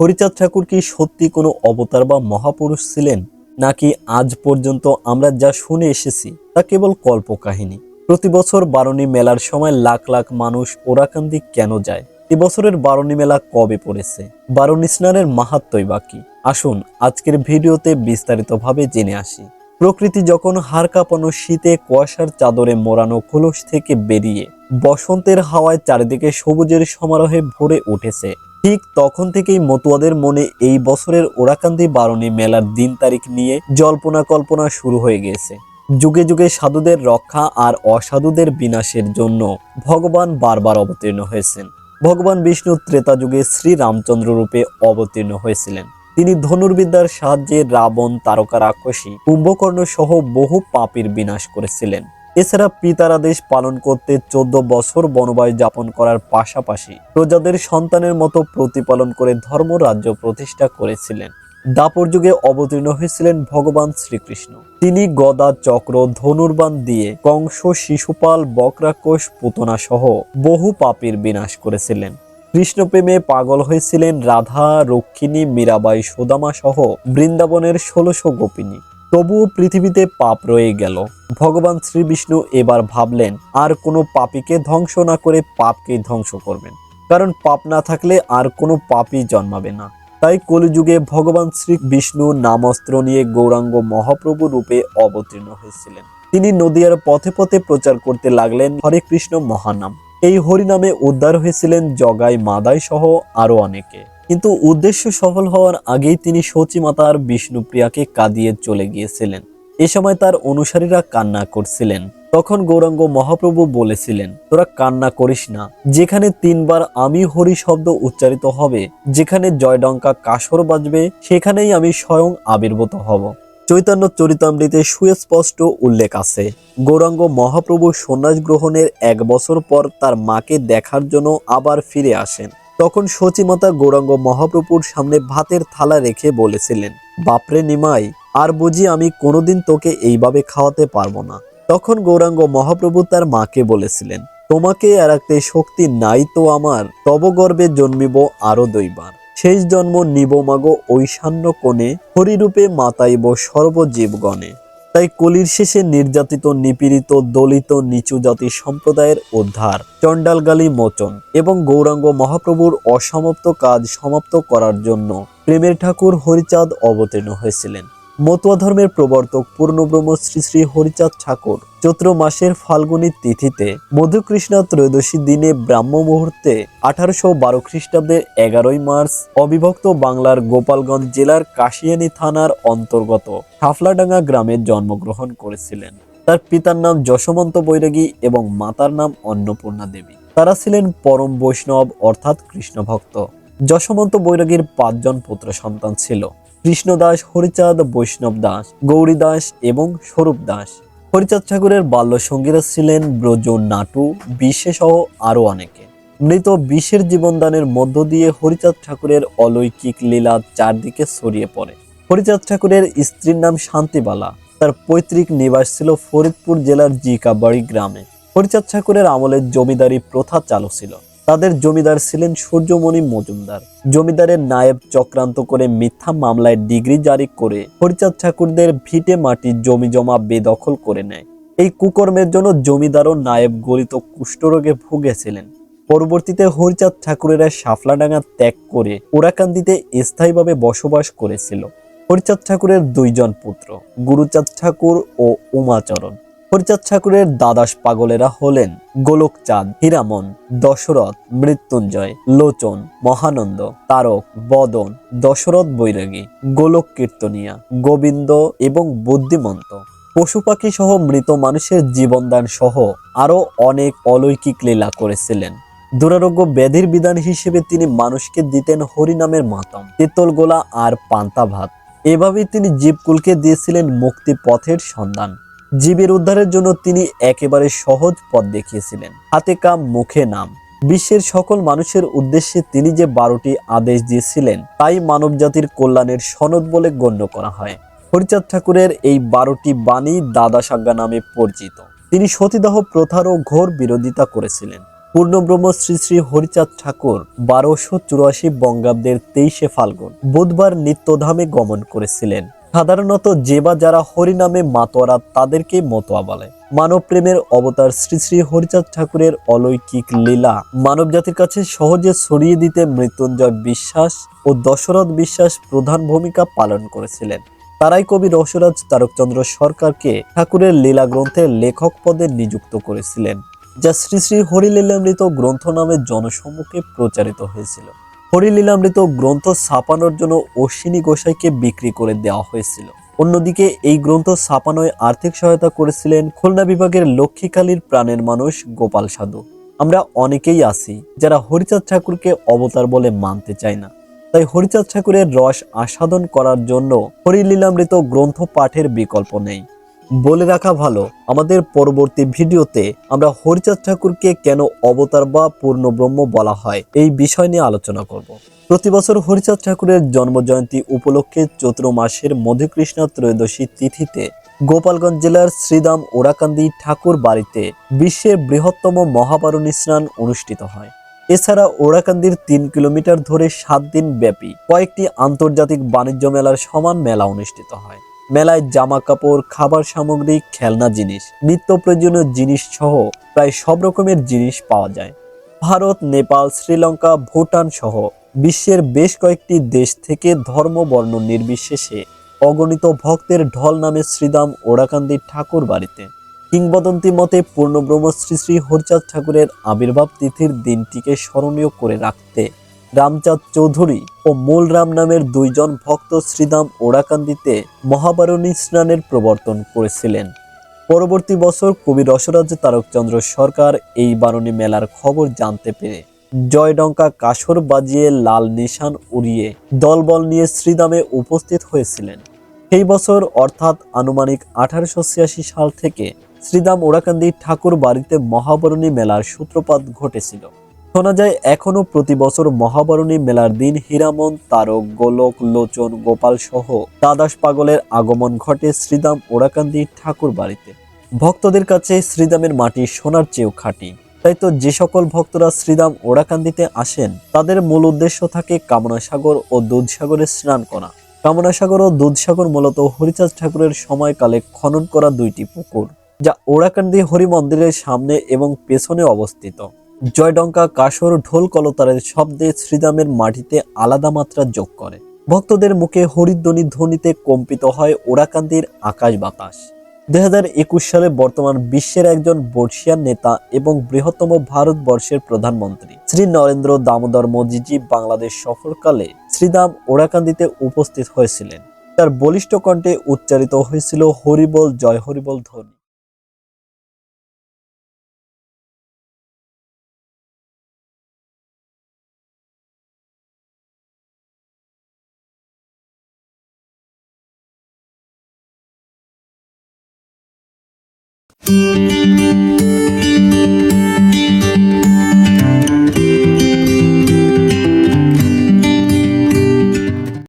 হরিচাঁদ ঠাকুর কি সত্যি কোনো অবতার বা মহাপুরুষ ছিলেন? নাকি আজ পর্যন্ত আমরা যা শুনে এসেছি তা কেবল কল্পকাহিনী? প্রতি বছর বারণী মেলার সময় লাখ লাখ মানুষ ওরাকান্দি কেন যায়? এবছরের বারণী মেলা কবে পড়েছে? বারণী স্নানের মাহাত্মই বাকি আসুন আজকের ভিডিওতে বিস্তারিতভাবে জেনে আসি। প্রকৃতি যখন হাড় কাঁপানো শীতে কুয়াশার চাদরে মোড়ানো খোলস থেকে বেরিয়ে বসন্তের হাওয়ায় চারিদিকে সবুজের সমারোহে ভরে উঠেছে। ঠিক তখন থেকেই মতুয়াদের মনে এই বছরের ওরাকান্দি বারণী মেলার দিন তারিখ নিয়ে জল্পনা কল্পনা শুরু হয়ে গেছে। যুগে যুগে সাধুদের রক্ষা আর অসাধুদের বিনাশের জন্য ভগবান বারবার অবতীর্ণ হয়েছেন। ভগবান বিষ্ণু ত্রেতা যুগে শ্রী রামচন্দ্র রূপে অবতীর্ণ হয়েছিলেন। তিনি ধনুর্বিদ্যার সাহায্যে রাবণ, তারকা, রাক্ষসী কুম্ভকর্ণ সহ বহু পাপীর বিনাশ করেছিলেন। এছাড়া পিতার আদেশ পালন করতে চোদ্দ বছর বনবাস যাপন করার পাশাপাশি প্রজাদের সন্তানের মতো প্রতিপালন করে ধর্মরাজ্য প্রতিষ্ঠা করেছিলেন। দাপর যুগে অবতীর্ণ হয়েছিলেন ভগবান শ্রীকৃষ্ণ। তিনি গদা, চক্র ধনুর্বান দিয়ে কংস, শিশুপাল, বক্রাকোষ পুতনা সহ বহু পাপীর বিনাশ করেছিলেন। কৃষ্ণপ্রেমে পাগল হয়েছিলেন রাধা, রক্ষিণী, মীরাবাই, সুদামা সহ বৃন্দাবনের ষোলশো গোপিনী। তবুও পৃথিবীতে পাপ রয়ে গেল। ভগবান শ্রী বিষ্ণু এবার ভাবলেন, আর কোনো পাপীকে ধ্বংস না করে পাপকেই ধ্বংস করবেন। কারণ পাপ না থাকলে আর কোনো পাপই জন্মাবে না। তাই কলিযুগে ভগবান শ্রী বিষ্ণু নামস্ত্র নিয়ে গৌরাঙ্গ মহাপ্রভু রূপে অবতীর্ণ হয়েছিলেন। তিনি নদিয়ার পথে পথে প্রচার করতে লাগলেন হরে কৃষ্ণ মহানাম। এই হরিনামে উদ্ধার হয়েছিলেন জগাই মাদাই সহ আরও অনেকে। কিন্তু উদ্দেশ্য সফল হওয়ার আগেই তিনি সচী মাতার বিষ্ণুপ্রিয়াকে কাঁদিয়ে চলে গিয়েছিলেন। এ সময় তার অনুসারীরা কান্না করছিলেন। তখন গৌরাঙ্গ মহাপ্রভু বলেছিলেন, তোরা কান্না করিস না। যেখানে তিনবার আমি হরি শব্দ উচ্চারিত হবে, যেখানে জয়ডঙ্কা কাসর বাজবে, সেখানেই আমি স্বয়ং আবির্ভূত হব। চৈতন্য চরিতামৃতে সুস্পষ্ট উল্লেখ আছে। গৌরাঙ্গ মহাপ্রভু সন্ন্যাস গ্রহণের এক বছর পর তার মাকে দেখার জন্য আবার ফিরে আসেন। তখন সচিমাতা গৌরাঙ্গ মহাপ্রভুর সামনে ভাতের থালা রেখে বলেছিলেন, বাপরে নিমাই, আর বুঝি আমি কোনোদিন তোকে এইভাবে খাওয়াতে পারব না। তখন গৌরাঙ্গ মহাপ্রভু তার মাকে বলেছিলেন, তোমাকে এড়াতে শক্তি নাই তো আমার, তব গর্বে জন্মিব আরও দৈবার শেষ জন্ম নিব মাগো ঐশান্য কোণে, হরিরূপে মাতাইব সর্বজীবগণে। তাই কলির শেষে নির্যাতিত, নিপীড়িত, দলিত, নিচু জাতি সম্প্রদায়ের উদ্ধার। চণ্ডালগালি মোচন এবং গৌরাঙ্গ মহাপ্রভুর অসমাপ্ত কাজ সমাপ্ত করার জন্য প্রেমের ঠাকুর হরিচাঁদ অবতীর্ণ হয়েছিলেন। মতুয়া ধর্মের প্রবর্তক পূর্ণব্রহ্ম শ্রী শ্রী হরিচাঁদ ঠাকুর চৈত্র মাসের ফাল্গুনী তিথিতে মধুকৃষ্ণা ত্রয়োদশী দিনে ব্রাহ্ম মুহূর্তে আঠারোশো বারো খ্রিস্টাব্দের এগারোই মার্চ অবিভক্ত বাংলার গোপালগঞ্জ জেলার কাশিয়ানী থানার অন্তর্গত সাফলাডাঙ্গা গ্রামে জন্মগ্রহণ করেছিলেন। তার পিতার নাম যশবন্ত বৈরাগী এবং মাতার নাম অন্নপূর্ণা দেবী। তারা ছিলেন পরম বৈষ্ণব অর্থাৎ কৃষ্ণ ভক্ত যশবন্ত বৈরাগীর পাঁচজন পুত্র সন্তান ছিল। কৃষ্ণ দাস, হরিচাঁদ, বৈষ্ণব দাস, গৌরী দাস এবং স্বরূপ দাস। হরিচাঁদ ঠাকুরের বাল্য সঙ্গীরা ছিলেন ব্রজ, নাটু বিশ্বে সহ আরও অনেকে। মৃত বিশ্বের জীবনদানের মধ্য দিয়ে হরিচাঁদ ঠাকুরের অলৌকিক লীলা চারদিকে ছড়িয়ে পড়ে। হরিচাঁদ ঠাকুরের স্ত্রীর নাম শান্তিবালা। তার পৈতৃক নিবাস ছিল ফরিদপুর জেলার জিকাবাড়ি গ্রামে। হরিচাঁদ ঠাকুরের আমলে জমিদারি প্রথা চালু ছিল। তাদের জমিদার ছিলেন সূর্যমণি মজুমদার। জমিদারের নায়েব চক্রান্ত করে মিথ্যা মামলায় ডিগ্রি জারি করে হরিচাঁদ ঠাকুরদের ভিটে মাটি জমি জমা বেদখল করে নেয়। এই কুকর্মের জন্য জমিদার ও নায়েব গলিত কুষ্ঠরোগে ভুগেছিলেন। পরবর্তীতে হরিচাঁদ ঠাকুরেরা শাফলাডাঙ্গা ত্যাগ করে ওরাকান্দিতে স্থায়ীভাবে বসবাস করেছিল। হরিচাঁদ ঠাকুরের দুইজন পুত্র, গুরুচাঁদ ঠাকুর ও উমাচরণ। হরিচাঁদ ঠাকুরের দ্বাদশ পাগলেরা হলেন গোলকচাঁদ, হীরামন, দশরথ, মৃত্যুঞ্জয়, লোচন, মহানন্দ, তারক, বদন, দশরথ বৈরাগী গোলক কীর্তনিয়া গোবিন্দ এবং বুদ্ধিমন্ত। পশু পাখি সহ মৃত মানুষের জীবনদান সহ আরও অনেক অলৌকিক লীলা করেছিলেন। দুরারোগ্য ব্যাধির বিধান হিসেবে তিনি মানুষকে দিতেন হরিনামের মাতম তেতল গোলা আর পান্তা ভাত। এভাবেই তিনি জীবকুলকে দিয়েছিলেন মুক্তি পথের সন্ধান। জীবের উদ্ধারের জন্য তিনি একেবারে সহজ পথ দেখিয়েছিলেন। হাতে কাম, মুখে নাম। বিশ্বের সকল মানুষের উদ্দেশ্যে তিনি যে বারোটি আদেশ দিয়েছিলেন, তাই মানবজাতির কল্যাণের সনদ বলে গণ্য করা হয়। হরিচাঁদ ঠাকুরের এই বারোটি বাণী দাদা সাজ্ঞা নামে পরিচিত। তিনি সতীদাহ প্রথারও ঘোর বিরোধিতা করেছিলেন। পূর্ণব্রহ্ম শ্রী শ্রী হরিচাঁদ ঠাকুর বারোশো চুরাশি বঙ্গাব্দের তেইশে ফাল্গুন বুধবার নিত্যধামে গমন করেছিলেন। সাধারণত যে বা যারা হরিনামে মাতোয়ারা তাদেরকেই মতোয়া বলে। মানব প্রেমের অবতার শ্রী শ্রী হরিচাঁদ ঠাকুরের অলৌকিক লীলা। মানব জাতির কাছে সহজে ছড়িয়ে দিতে মৃত্যুঞ্জয় বিশ্বাস ও দশরথ বিশ্বাস প্রধান ভূমিকা পালন করেছিলেন। তারাই কবি রসরাজ তারকচন্দ্র সরকারকে ঠাকুরের লীলা গ্রন্থের লেখক পদে নিযুক্ত করেছিলেন, যা শ্রী শ্রী হরিলীলামৃত গ্রন্থ নামে জনসম্মুখে প্রচারিত হয়েছিল। হরিলীলামৃত গ্রন্থ ছাপানোর জন্য অশ্বিনী গোসাইকে বিক্রি করে দেওয়া হয়েছিল। অন্যদিকে এই গ্রন্থ ছাপানোয় আর্থিক সহায়তা করেছিলেন খুলনা বিভাগের লক্ষ্মীকালীর প্রাণের মানুষ গোপাল সাধু। আমরা অনেকেই আছি যারা হরিচাঁদ ঠাকুরকে অবতার বলে মানতে চাই না। তাই হরিচাঁদ ঠাকুরের রস আস্বাদন করার জন্য হরিলীলামৃত গ্রন্থ পাঠের বিকল্প নেই। বলে রাখা ভালো, আমাদের পরবর্তী ভিডিওতে আমরা হরিচাঁদ ঠাকুরকে কেন অবতার বা পূর্ণব্রহ্ম বলা হয়, এই বিষয় নিয়ে আলোচনা করব। প্রতি বছর হরিচাঁদ ঠাকুরের জন্মজয়ন্তী উপলক্ষে চৈত্র মাসের মধুকৃষ্ণা ত্রয়োদশী তিথিতে গোপালগঞ্জ জেলার শ্রীদাম ওরাকান্দি ঠাকুর বাড়িতে বিশ্বের বৃহত্তম মহাবারণী স্নান অনুষ্ঠিত হয়। এছাড়া ওরাকান্দির তিন কিলোমিটার ধরে সাত দিন ব্যাপী কয়েকটি আন্তর্জাতিক বাণিজ্য মেলার সমান মেলা অনুষ্ঠিত হয়। মেলায় জামা কাপড় খাবার সামগ্রী, খেলনা জিনিস নিত্য প্রয়োজনীয় জিনিস সহ প্রায় সব রকমের জিনিস পাওয়া যায়। ভারত, নেপাল, শ্রীলঙ্কা, ভুটান সহ বিশ্বের বেশ কয়েকটি দেশ থেকে ধর্ম, বর্ণ নির্বিশেষে অগণিত ভক্তের ঢল নামে শ্রীদাম ওড়াকান্দি ঠাকুর বাড়িতে। কিংবদন্তি মতে পূর্ণব্রহ্ম শ্রী শ্রী হরচাঁদ ঠাকুরের আবির্ভাব তিথির দিনটিকে স্মরণীয় করে রাখতে রামচাঁদ চৌধুরী ও মূল রাম নামের দুইজন ভক্ত শ্রীদাম ওড়াকান্দিতে মহাবারণী স্নানের প্রবর্তন করেছিলেন। পরবর্তী বছর কবি রসরাজ তারকচন্দ্র সরকার এই বারণী মেলার খবর জানতে পেরে জয়ডঙ্কা কাসর বাজিয়ে লাল নিশান উড়িয়ে দলবল নিয়ে শ্রীদামে উপস্থিত হয়েছিলেন। সেই বছর অর্থাৎ আনুমানিক আঠারোশো ছিয়াশি সাল থেকে শ্রীদাম ওরাকান্দি ঠাকুর বাড়িতে মহাবরণী মেলার সূত্রপাত ঘটেছিল। শোনা যায় এখনও প্রতি বছর মহাবরণী মেলার দিন হীরামন, তারক, গোলক, লোচন, গোপাল সহ দাদাস পাগলের আগমন ঘটে শ্রীদাম ওরাকান্দি ঠাকুর বাড়িতে। ভক্তদের কাছে শ্রীদামের মাটি সোনার চেয়েও খাঁটি। তাই তো যে সকল ভক্তরা শ্রীদাম ওরাকান্দিতে আসেন, তাদের মূল উদ্দেশ্য থাকে কামনা সাগর ও দুধসাগরে স্নান করা। কামনা সাগর ও দুধসাগর মূলত হরিচাঁদ ঠাকুরের সময়কালে খনন করা দুইটি পুকুর, যা ওরাকান্দি হরি মন্দিরের সামনে এবং পেছনে অবস্থিত। জয়ডঙ্কা, কাসর, ঢোল কলতারের শব্দে শ্রীরামের মাটিতে আলাদা মাত্রা যোগ করে। ভক্তদের মুখে হরিধ্বনি ধ্বনিতে কম্পিত হয় ওরাকান্দির আকাশ বাতাস। হাজার একুশ সালে বর্তমান বিশ্বের একজন বর্ষিয়ান নেতা এবং বৃহত্তম ভারতবর্ষের প্রধানমন্ত্রী শ্রী নরেন্দ্র দামোদর মোদিজি বাংলাদেশ সফরকালে শ্রীদাম ওরাকান্দিতে উপস্থিত হয়েছিলেন। তার বলিষ্ঠ কণ্ঠে উচ্চারিত হয়েছিল হরিবল, জয় হরিবল ধ্বনি।